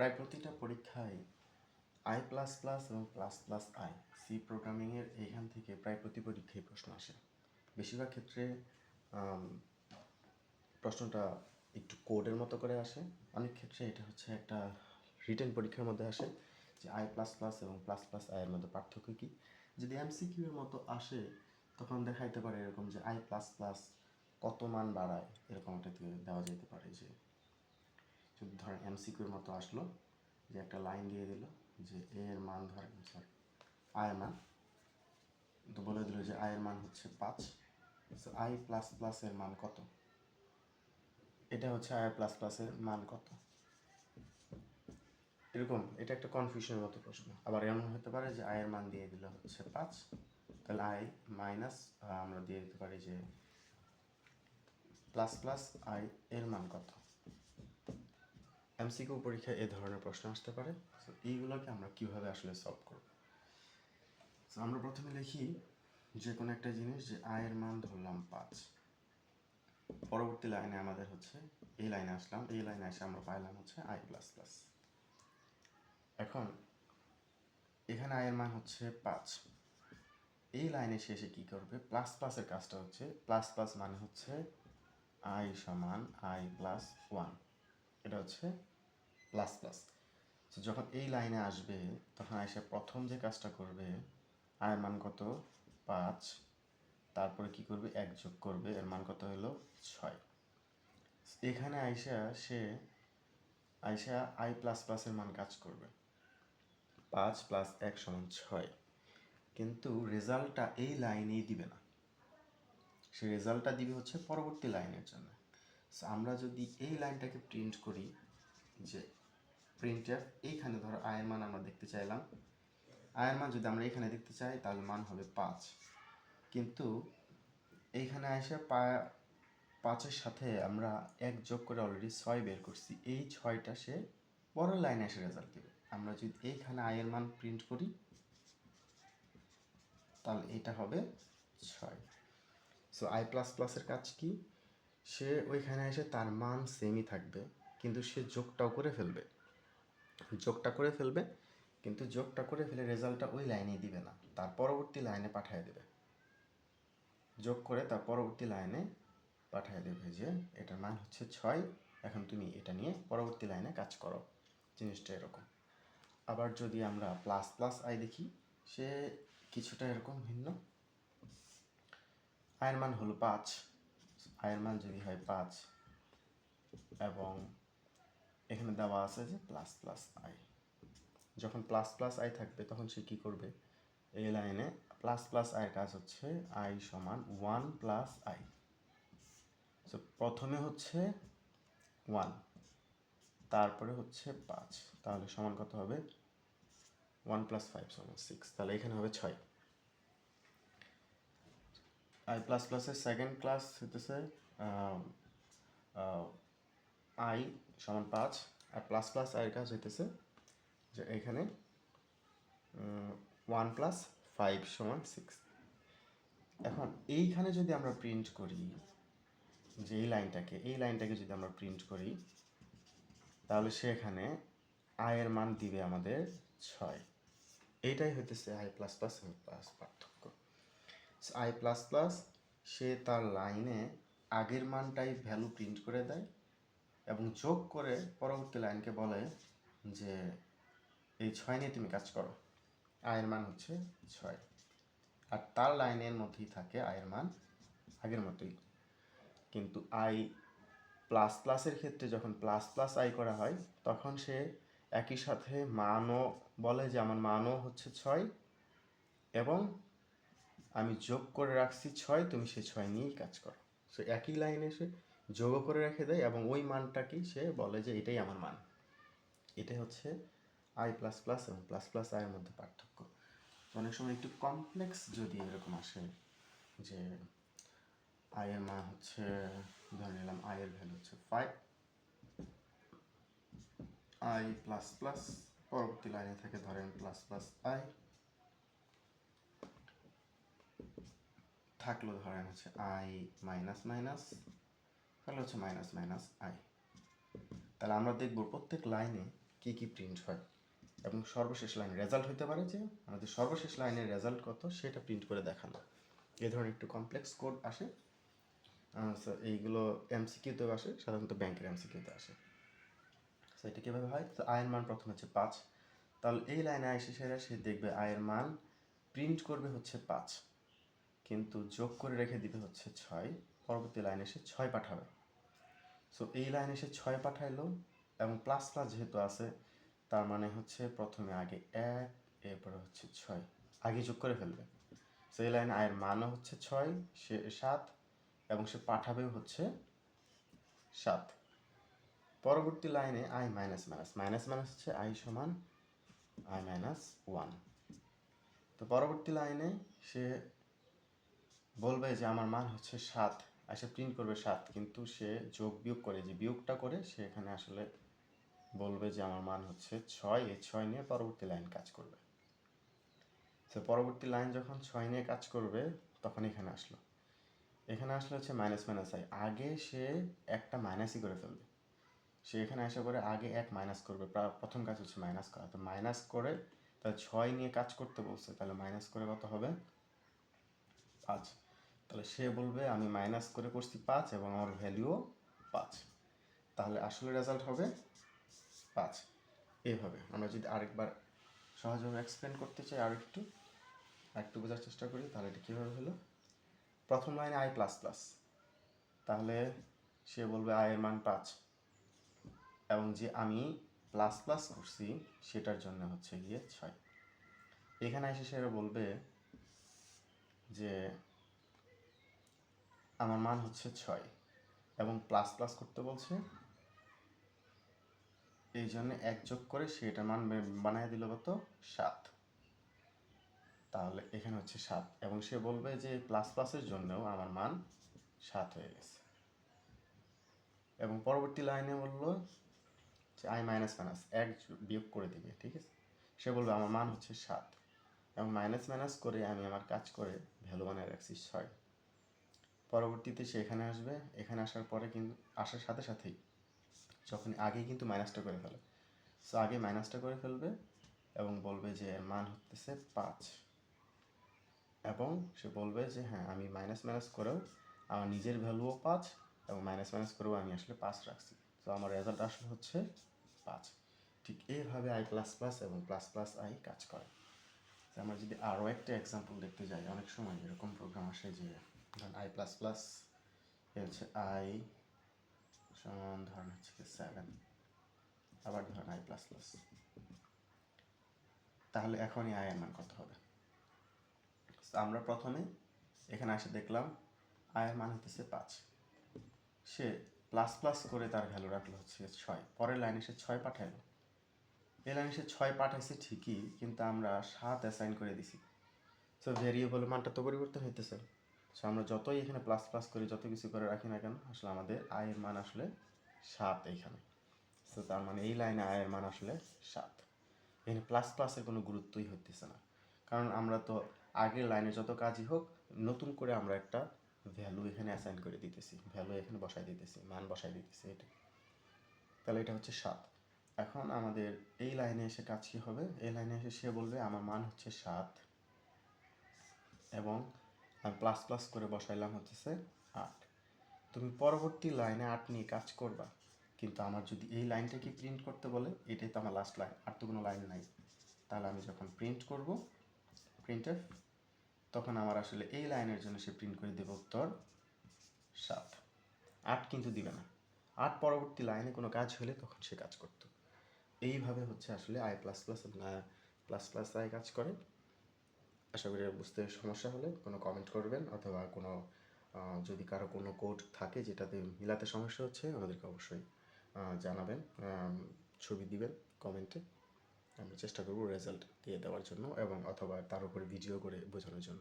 প্রায় প্রতিটা পরীক্ষায় আই প্লাস প্লাস এবং প্লাস প্লাস আই সি প্রোগ্রামিংয়ের এইখান থেকে প্রায় প্রতি পরীক্ষায় প্রশ্ন আসে। বেশিরভাগ ক্ষেত্রে প্রশ্নটা একটু কোডের মতো করে আসে। অনেক ক্ষেত্রে এটা হচ্ছে একটা রিটেন পরীক্ষার মধ্যে আসে যে আই প্লাস প্লাস এবং প্লাস প্লাস আই এর মধ্যে পার্থক্য কী। যদি এমসিকিউ এর মতো আসে, তখন দেখাইতে পারে এরকম যে আই প্লাস প্লাস কত মান বাড়ায়, এরকম একটা দেওয়া যেতে পারে যে যদি ধরেন এমসিকিউর মতো আসলো, যে একটা লাইন দিয়ে দিল, যে এ এর মান ধরেন স্যার আয়ের মান, তো বলে দিল যে আয়ের মান হচ্ছে পাঁচ আই প্লাস প্লাস এর মান কত? এটা হচ্ছে আই প্লাস প্লাসের মান কত? এরকম, এটা একটা কনফিউশনের মতো প্রশ্ন। আবার এমন হতে পারে যে আয়ের মান দিয়ে দিল হচ্ছে পাঁচ, তাহলে আই মাইনাস আমরা দিয়ে দিতে পারি যে প্লাস প্লাস আই এর মান কত? এমসিকিউ পরীক্ষায় এ ধরনের প্রশ্ন আসতে পারে। তো এইগুলোকে আমরা কীভাবে আসলে সলভ করব? তো আমরা প্রথমে লিখি যে কোনো একটা জিনিস যে আয়ের মান ধরলাম পাঁচ। পরবর্তী লাইনে আমাদের হচ্ছে এই লাইনে আসলাম, এই লাইনে এসে আমরা পাইলাম হচ্ছে আই প্লাস প্লাস এখন এখানে আয়ের মান হচ্ছে পাঁচ। এই লাইনে শেষে কি করবে? প্লাস প্লাসের কাজটা হচ্ছে প্লাস প্লাস মানে হচ্ছে আই সমান আই প্লাস ওয়ান এটা হচ্ছে প্লাস প্লাস তো যখন এই লাইনে আসবে, তখন আইসা প্রথম যে কাজটা করবে, আয়ের মান কত? পাঁচ। তারপরে কি করবে? এক যোগ করবে। এর মান কত হলো? ছয়। এখানে আইসা সে আইসা আই প্লাস প্লাসের মান কাজ করবে। পাঁচ প্লাস এক সমান ছয়। কিন্তু রেজাল্টটা এই লাইনেই দিবে না। সে রেজাল্টটা দিবে হচ্ছে পরবর্তী লাইনের জন্য। আমরা যদি এই লাইনটাকে প্রিন্ট করি যে প্রিন্টার এইখানে ধরো আয়ের মান আমরা দেখতে চাইলাম। আয়ের মান যদি আমরা এখানে দেখতে চাই, তাহলে মান হবে পাঁচ। কিন্তু এইখানে এসে পা, পাঁচের সাথে আমরা এক যোগ করে অলরেডি ছয় বের করছি। এই ছয়টা সে বড় লাইনে এসে রেজাল্ট দেবে। আমরা যদি এইখানে আয়ের মান প্রিন্ট করি, তাহলে এটা হবে ছয়। সো আই প্লাস প্লাসের কাজ কি? সে ওইখানে এসে তার মান সেমই থাকবে, কিন্তু সে যোগটাও করে ফেলবে। যোগটা করে ফেলবে, কিন্তু যোগটা করে ফেলে রেজাল্টটা ওই লাইনেই দিবে না, তার পরবর্তী লাইনে পাঠিয়ে দেবে। যোগ করে তার পরবর্তী লাইনে পাঠিয়ে দেবে যে এটার মান হচ্ছে ছয়, এখন তুমি এটা নিয়ে পরবর্তী লাইনে কাজ করো, জিনিসটা এরকম। আবার যদি আমরা প্লাস প্লাস আই দেখি, সে কিছুটা এরকম ভিন্ন। আয়ের মান হলো পাঁচ আয়ের মান যদি হয় পাঁচ, এবং এখানে দেওয়া আছে যে প্লাস প্লাস আই যখন প্লাস প্লাস আই থাকবে, তখন সে কী করবে? এই লাইনে প্লাস প্লাস আয়ের কাজ হচ্ছে আই সমান ওয়ান প্লাস আই সো প্রথমে হচ্ছে ওয়ান তারপরে হচ্ছে পাঁচ। তাহলে সমান কত হবে? ওয়ান প্লাস ফাইভ সমান সিক্স তাহলে এখানে হবে ছয়। আই প্লাস প্লাসের সেকেন্ড ক্লাস হইতেছে আই সমান পাঁচ, আর প্লাস প্লাস আয়ের কাজ হইতেছে যে এখানে ওয়ান প্লাস ফাইভ সমান সিক্স এখন এইখানে যদি আমরা প্রিন্ট করি, যে এই লাইনটাকে এই লাইনটাকে যদি আমরা প্রিন্ট করি, তাহলে সেখানে আয়ের মান দিবে আমাদের ছয়। এইটাই হইতেছে আই প্লাস প্লাস প্লাস পার্থক্য। আই প্লাস প্লাস সে তার লাইনে আগের মানটাই ভ্যালু প্রিন্ট করে দেয় এবং যোগ করে পরবর্তী লাইনকে বলে যে এই ছয় নিয়ে তুমি কাজ করো। আয়ের মান হচ্ছে ছয়। আর তার লাইনের মধ্যেই থাকে আয়ের মান আগের মতোই। কিন্তু আই প্লাস প্লাসের ক্ষেত্রে যখন প্লাস প্লাস আই করা হয়, তখন সে একই সাথে মানও বলে যে আমার মানও হচ্ছে ছয় এবং আমি যোগ করে রাখছি ছয়, তুমি সে ছয় নিয়েই কাজ করো। সো একই লাইনে সে যোগও করে রেখে দেয় এবং ওই মানটাকেই সে বলে যে এটাই আমার মান। এটাই হচ্ছে আই প্লাস প্লাস এবং প্লাস প্লাস আয়ের মধ্যে পার্থক্য। অনেক সময় একটু কমপ্লেক্স যদি এরকম আসে যে আয়ের মান হচ্ছে, ধরে নিলাম আয়ের ভ্যালু হচ্ছে ফাইভ আই প্লাস প্লাস পরবর্তী লাইনে থাকে ধরেন প্লাস প্লাস আই থাকল ধরেন হচ্ছে আই মাইনাস মাইনাস তাহলে হচ্ছে মাইনাস মাইনাস আই তাহলে আমরা দেখব প্রত্যেক লাইনে কি কি প্রিন্ট হয়। এবং সর্বশেষ লাইন রেজাল্ট হতে পারে যে আমাদের সর্বশেষ লাইনের রেজাল্ট কত সেটা প্রিন্ট করে দেখানো। এ ধরনের একটু কমপ্লেক্স কোড আসে। এইগুলো এমসিকিউতেও আসে, সাধারণত ব্যাংকের এমসিকিউতে আসে। সো এটা কীভাবে হয়? তো আয়ের মান প্রথম হচ্ছে পাঁচ। তাহলে এই লাইনে এসে সেরা, সে দেখবে আয়ের মান প্রিন্ট করবে হচ্ছে পাঁচ। কিন্তু যোগ করে রেখে দিবে হচ্ছে ছয়। পরবর্তী লাইনে সে ছয় পাঠাবে। সো এই লাইনে সে ছয় পাঠাইলো এবং প্লাস প্লাস যেহেতু আছে, তার মানে হচ্ছে প্রথমে আগে এক, এরপরে হচ্ছে ছয়। আগে যোগ করে ফেলবে। সো এই লাইনে আয়ের মানও হচ্ছে ছয়, সে সাত এবং সে পাঠাবেও হচ্ছে সাত। পরবর্তী লাইনে I minus minus minus minus হচ্ছে আই সমান আই মাইনাস ওয়ান তো পরবর্তী লাইনে সে বলবে যে আমার মান হচ্ছে সাত। আর সে প্রিন্ট করবে সাত, কিন্তু সে যোগ বিয়োগ করে, যে বিয়োগটা করে, সে এখানে আসলে বলবে যে আমার মান হচ্ছে ছয়, এই ছয় নিয়ে পরবর্তী লাইন কাজ করবে। সে পরবর্তী লাইন যখন ছয় নিয়ে কাজ করবে, তখন এখানে আসলো। এখানে আসলে হচ্ছে মাইনাস মাইনাস আই আগে সে একটা মাইনাসই করে ফেলবে। সে এখানে আসা করে আগে এক মাইনাস করবে। প্রা- প্রথম কাজ হচ্ছে মাইনাস করা। তো মাইনাস করে, তাহলে ছয় নিয়ে কাজ করতে বলছে, তাহলে মাইনাস করে কত হবে? পাঁচ। তাহলে সে বলবে, আমি মাইনাস করে করছি পাঁচ এবং আমার ভ্যালুও পাঁচ। তাহলে আসলে রেজাল্ট হবে পাঁচ। এইভাবে আমরা যদি আরেকবার সহজভাবে এক্সপ্লেন করতে চাই আর একটু একটু বোঝার চেষ্টা করি, তাহলে এটা কীভাবে হলো? প্রথম লাইনে আই প্লাস প্লাস তাহলে সে বলবে আয়ের মান পাঁচ। এবং যে আমি প্লাস প্লাস করছি, সেটার জন্য হচ্ছে গিয়ে ছয়। এখানে এসে সে বলবে যে আমার মান হচ্ছে ছয় এবং প্লাস প্লাস করতে বলছে। এই জন্য এক যোগ করে সে এটার মান বানিয়ে দিল কত? সাত। তাহলে এখানে হচ্ছে সাত এবং সে বলবে যে প্লাস প্লাসের জন্যও আমার মান সাত হয়ে গেছে। এবং পরবর্তী লাইনে বলল যে আই মাইনাস মাইনাস এক বিয়োগ করে দিবে, ঠিক আছে? সে বলবে আমার মান হচ্ছে সাত এবং মাইনাস মাইনাস করে আমি আমার কাজ করে ভ্যালু বানিয়ে রাখছি ছয়। পরবর্তীতে সে এখানে আসবে। এখানে আসার পরে কিন্তু, আসার সাথে সাথেই যখন আগে কিন্তু মাইনাসটা করে ফেলে। সো আগে মাইনাসটা করে ফেলবে এবং বলবে যে এর মান হতেছে পাঁচ। এবং সে বলবে যে হ্যাঁ আমি মাইনাস মাইনাস করেও আমার নিজের ভ্যালুও পাঁচ এবং মাইনাস মাইনাস করেও আমি আসলে পাঁচ রাখছি। তো আমার রেজাল্ট আসলে হচ্ছে পাঁচ। ঠিক এইভাবে আই প্লাস প্লাস এবং প্লাস প্লাস আই কাজ করে। আমরা যদি আরও একটা এক্সাম্পল দেখতে যাই, অনেক সময় এরকম প্রোগ্রাম আসে যে ধরেন আই প্লাস প্লাস হচ্ছে আই সমান ধরেন হচ্ছে সেভেন আবার ধরেন আই প্লাস প্লাস তাহলে এখনই আয়ের মান কত হবে? আমরা প্রথমে এখানে এসে দেখলাম আয়ের মান হতেছে পাঁচ। সে প্লাস প্লাস করে তার ভ্যালু রাখল হচ্ছে ছয়। পরের লাইনে সে ছয় পাঠাইলো। এই লাইনে সে ছয় পাঠাইছে ঠিকই, কিন্তু আমরা সাত অ্যাসাইন করে দিছি। সো ভেরিয়েবল মানটা তো পরিবর্তন হইতেছে। সো আমরা যতই এখানে প্লাস প্লাস করি যত কিছু করে রাখি না কেন, আসলে আমাদের আয়ের মান আসলে সাত এইখানে। সো তার মানে এই লাইনে আয়ের মান আসলে সাত। এখানে প্লাস প্লাসের কোনো গুরুত্বই হইতেছে না। কারণ আমরা তো আগের লাইনে যত কাজই হোক, নতুন করে আমরা একটা ভ্যালু এখানে অ্যাসাইন করে দিতেছি। ভ্যালু এখানে বসাই দিতেছি, মান বসাই দিতেছি এটা। তাহলে এটা হচ্ছে সাত। এখন আমাদের এই লাইনে এসে কাজ কী হবে? এই লাইনে এসে সে বলবে, আমার মান হচ্ছে সাত। এবং আমি প্লাস প্লাস করে বসাইলাম হচ্ছে আট। তুমি পরবর্তী লাইনে আট নিয়ে কাজ করবা, কিন্তু আমার যদি এই লাইনটাকে প্রিন্ট করতে বলে, এটাই তো আমার লাস্ট লাইন আর তো কোনো লাইন নাই। তাহলে আমি যখন প্রিন্ট করব প্রিন্টার তখন আমার আসলে এই লাইনের জন্য সে প্রিন্ট করে দেবে উত্তর সাত। আট কিন্তু দিবে না। আট পরবর্তী লাইনে কোনো কাজ হলে তখন সে কাজ করতো। এইভাবে হচ্ছে আসলে I plus plus plus plus I কাজ করে। আশা করি বুঝতে সমস্যা হলে কোনো কমেন্ট করবেন অথবা কোনো যদি কারও কোনো কোড থাকে যেটাতে মিলাতে সমস্যা হচ্ছে, আমাদেরকে অবশ্যই জানাবেন ছবি দিবেন কমেন্টে আমরা চেষ্টা করব রেজাল্ট দিয়ে দেওয়ার জন্য এবং অথবা তার উপরে ভিডিও করে বোঝানোর জন্য।